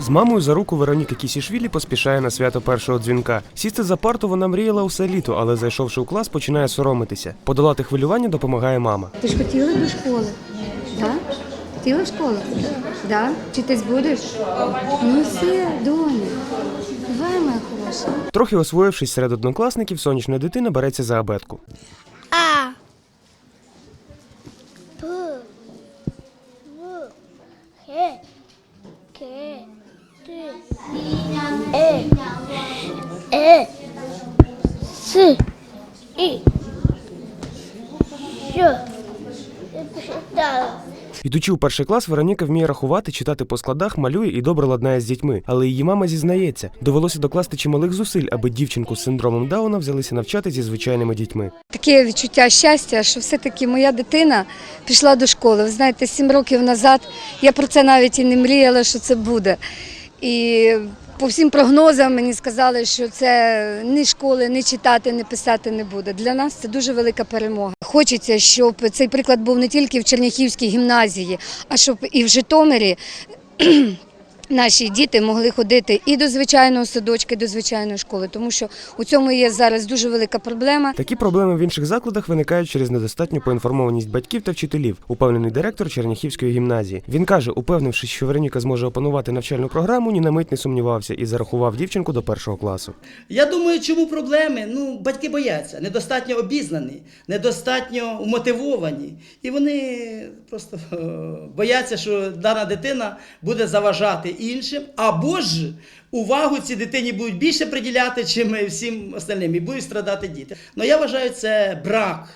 З мамою за руку Вероніка Кісішвілі поспішає на свято першого дзвінка. Сісти за парту вона мріяла усе літо, але зайшовши у клас, починає соромитися. Подолати хвилювання допомагає мама. Ти ж хотіла до школи? Да? Хотіла в школу? Да? Вчитись будеш? Ну все, доня. Давай, моя хороша. Трохи освоївшись серед однокласників, сонячна дитина береться за абетку. А. С. І. Що? Я почитала. Йдучи у перший клас, Вероніка вміє рахувати, читати по складах, малює і добре ладнає з дітьми. Але її мама зізнається, довелося докласти чималих зусиль, аби дівчинку з синдромом Дауна взялися навчати зі звичайними дітьми. Таке відчуття щастя, що все-таки моя дитина пішла до школи. Ви знаєте, сім років назад я про це навіть і не мріяла, що це буде. І по всім прогнозам мені сказали, що це ні школи, ні читати, ні писати не буде. Для нас це дуже велика перемога. Хочеться, щоб цей приклад був не тільки в Черняхівській гімназії, а щоб і в Житомирі. Наші діти могли ходити і до звичайного садочка, і до звичайної школи, тому що у цьому є зараз дуже велика проблема. Такі проблеми в інших закладах виникають через недостатню поінформованість батьків та вчителів, упевнений директор Черняхівської гімназії. Він каже, упевнившись, що Вероніка зможе опанувати навчальну програму, ні на мить не сумнівався і зарахував дівчинку до першого класу. Я думаю, чому проблеми? Ну, батьки бояться, недостатньо обізнані, недостатньо мотивовані. І вони просто е, бояться, що дана дитина буде заважати іншим, або ж увагу цій дитині будуть більше приділяти, чим всім остальним, і будуть страдати діти. Ну я вважаю, це брак.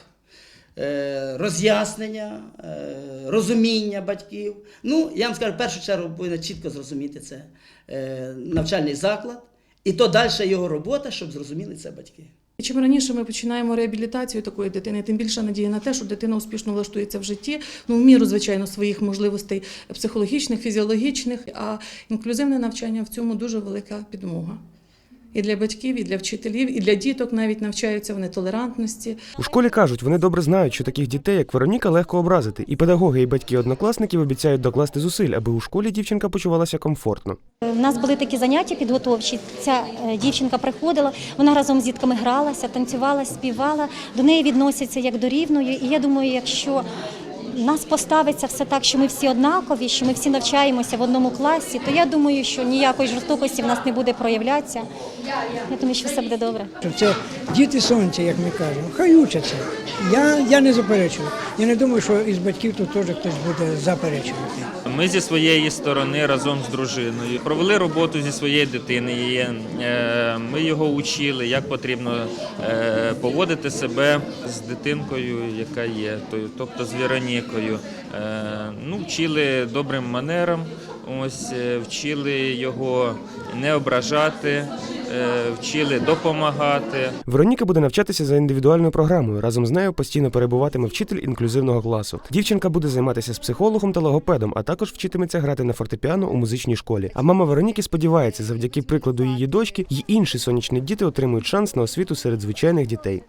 е, Роз'яснення, е, розуміння батьків. Ну, я вам скажу, в першу чергу повинен чітко зрозуміти це е, навчальний заклад, і то далі його робота, щоб зрозуміли це батьки. І Чим раніше ми починаємо реабілітацію такої дитини, тим більша надія на те, що дитина успішно влаштується в житті, ну в міру, звичайно, своїх можливостей психологічних, фізіологічних. А інклюзивне навчання в цьому дуже велика підмога. І для батьків, і для вчителів, і для діток навіть навчаються вони толерантності. У школі кажуть, вони добре знають, що таких дітей, як Вероніка, легко образити, і педагоги і батьки однокласників обіцяють докласти зусиль, аби у школі дівчинка почувалася комфортно. У нас були такі заняття підготовчі. Ця е, дівчинка приходила, вона разом з дітками гралася, танцювала, співала. До неї відносяться як до рівної. І я думаю, якщо нас поставиться все так, що ми всі однакові, що ми всі навчаємося в одному класі, то я думаю, що ніякої жорстокості в нас не буде проявлятися. Я думаю, що все буде добре. Це діти сонця, як ми кажемо. Хай учаться. Я, я не заперечую. Я не думаю, що із батьків тут теж хтось буде заперечувати. Ми зі своєї сторони разом з дружиною провели роботу зі своєю дитиною. Е, Ми його учили, як потрібно е, поводити себе з дитинкою, яка є, тобто з Веронікою. Е, Ну, вчили добрим манерам, ось вчили його не ображати, вчили допомагати. Вероніка буде навчатися за індивідуальною програмою. Разом з нею постійно перебуватиме вчитель інклюзивного класу. Дівчинка буде займатися з психологом та логопедом, а також вчитиметься грати на фортепіано у музичній школі. А мама Вероніки сподівається, завдяки прикладу її дочки, й інші сонячні діти отримують шанс на освіту серед звичайних дітей.